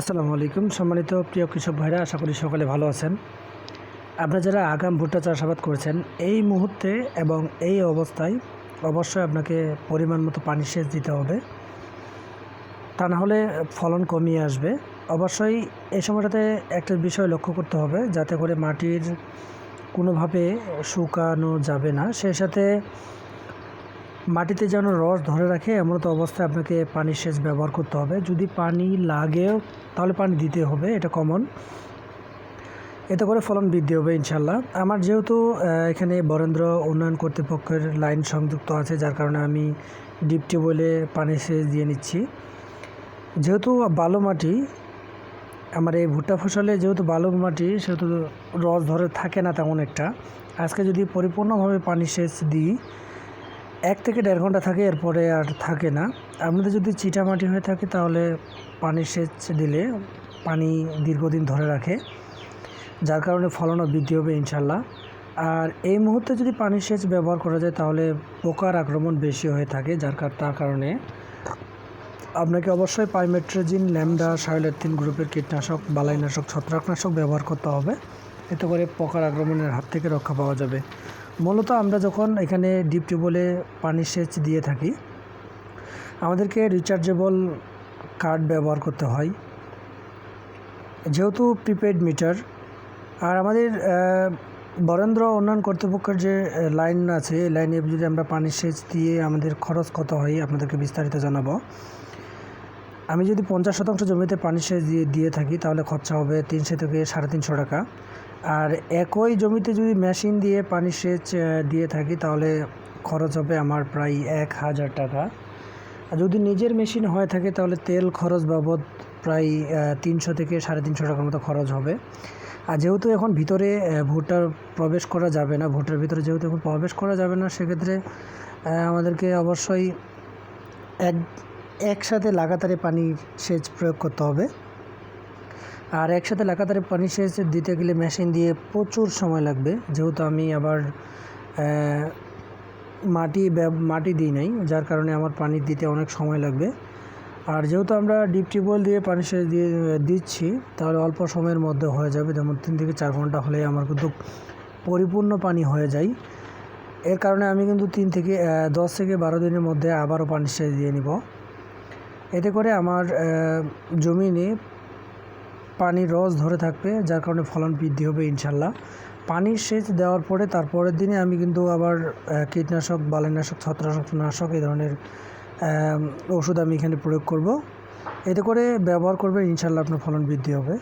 আসসালামু আলাইকুম। সম্মানিত প্রিয় কৃষক ভাইরা, আশা করি সকলে ভালো আছেন। আপনারা যারা আগাম ভুট্টা চাষাবাদ করেছেন, এই মুহূর্তে এবং এই অবস্থায় অবশ্যই আপনাকে পরিমাণ মতো পানি সেচ দিতে হবে। তা না হলে ফলন কমিয়ে আসবে। অবশ্যই এই সময়টাতে একটা বিষয় লক্ষ্য করতে হবে, যাতে করে মাটির কোনোভাবে শুকানো যাবে না। সেই সাথে মাটিতে যেন রস ধরে রাখে এমন তো অবস্থায় আপনাকে পানি সেচ ব্যবহার করতে হবে। যদি পানি লাগেও, তাহলে পানি দিতে হবে, এটা কমন এতে করে ফলন বৃদ্ধি হবে ইনশাল্লাহ আমার যেহেতু এখানে বরেন্দ্র উন্নয়ন কর্তৃপক্ষের লাইন সংযুক্ত আছে, যার কারণে আমি ডিপ টিউবওয়েলে পানি সেচ দিয়ে নিচ্ছি। যেহেতু বালু মাটি, আমার এই ভুট্টা ফসলে যেহেতু বালু মাটি, সেহেতু রস ধরে থাকে না তেমন একটা। আজকে যদি পরিপূর্ণভাবে পানি সেচ দিই এক থেকে দেড় ঘণ্টা থাকে, এরপরে আর থাকে না। আপনাদের যদি চিটা মাটি হয়ে থাকে, তাহলে পানি সেচ দিলে পানি দীর্ঘদিন ধরে রাখে। যার কারণে ফলনও বৃদ্ধি হবে ইনশাল্লাহ আর এই মুহূর্তে যদি পানি সেচ ব্যবহার করা যায়, তাহলে পোকার আক্রমণ বেশি হয়ে থাকে, যার তার কারণে। আপনাকে অবশ্যই পাইমেট্রোজিন, ল্যামডা, সাইলেথিন গ্রুপের কীটনাশক, বালাইনাশক, ছত্রাকনাশক ব্যবহার করতে হবে। এতে করে পোকার আক্রমণের হাত থেকে রক্ষা পাওয়া যাবে। মূলত আমরা যখন এখানে ডিপ টিউবওয়েলে পানি সেচ দিয়ে থাকি, আমাদেরকে রিচার্জেবল কার্ড ব্যবহার করতে হয়, যেহেতু প্রিপেড মিটার আর আমাদের বরেন্দ্র উন্নয়ন কর্তৃপক্ষের যে লাইন আছে, এই লাইনে যদি আমরা পানি সেচ দিয়ে আমাদের খরচ কত হয়, আপনাদেরকে বিস্তারিত জানাব। আমি যদি পঞ্চাশ শতাংশ জমিতে পানি সেচ দিয়ে দিয়ে থাকি, তাহলে খরচা হবে তিনশো থেকে সাড়ে তিনশো টাকা। আর একই জমিতে যদি মেশিন দিয়ে পানি সেচ দিয়ে থাকি তাহলে খরচ হবে আমার প্রায় এক হাজার টাকা। আর যদি নিজের মেশিন হয়ে থাকে তাহলে তেল খরচ বাবদ প্রায় তিনশো থেকে সাড়ে তিনশো টাকার মতো খরচ হবে। আর যেহেতু এখন ভিতরে আহ, ভুট্টার প্রবেশ করা যাবে না ভুট্টার ভিতরে যেহেতু এখন প্রবেশ করা যাবে না সেক্ষেত্রে আমাদেরকে অবশ্যই এক একসাথে লাগাতারে পানি সেচ প্রয়োগ করতে হবে। আর একসাথে লাগাতারে পানি সেচ দিতে গেলে মেশিন দিয়ে প্রচুর সময় লাগবে। যেহেতু আমি আবার মাটি মাটি দিই নাই, যার কারণে আমার পানি দিতে অনেক সময় লাগবে। আর যেহেতু আমরা ডিপ টিউবওয়েল দিয়ে পানি সেচ দিয়ে দিচ্ছি, তাহলে অল্প সময়ের মধ্যে হয়ে যাবে। যেমন তিন থেকে চার ঘণ্টা হলেই আমার কিন্তু পরিপূর্ণ পানি হয়ে যায়। এর কারণে আমি কিন্তু তিন থেকে দশ থেকে বারো দিনের মধ্যে আবারও পানি সেচ দিয়ে নিব। এতে করে আমার জমিনে পানির রস ধরে থাকবে, যার কারণে ফলন বৃদ্ধি হবে ইনশাল্লাহ। পানির সেচ দেওয়ার পরে তারপরের দিনে আমি কিন্তু আবার কীটনাশক কীটনাশক ছত্রাশক ছত্রাকনাশক এই ধরনের ওষুধ আমি এখানে প্রয়োগ করব। এতে করে ব্যবহার করবে ইনশাল্লাহ আপনার ফলন বৃদ্ধি হবে।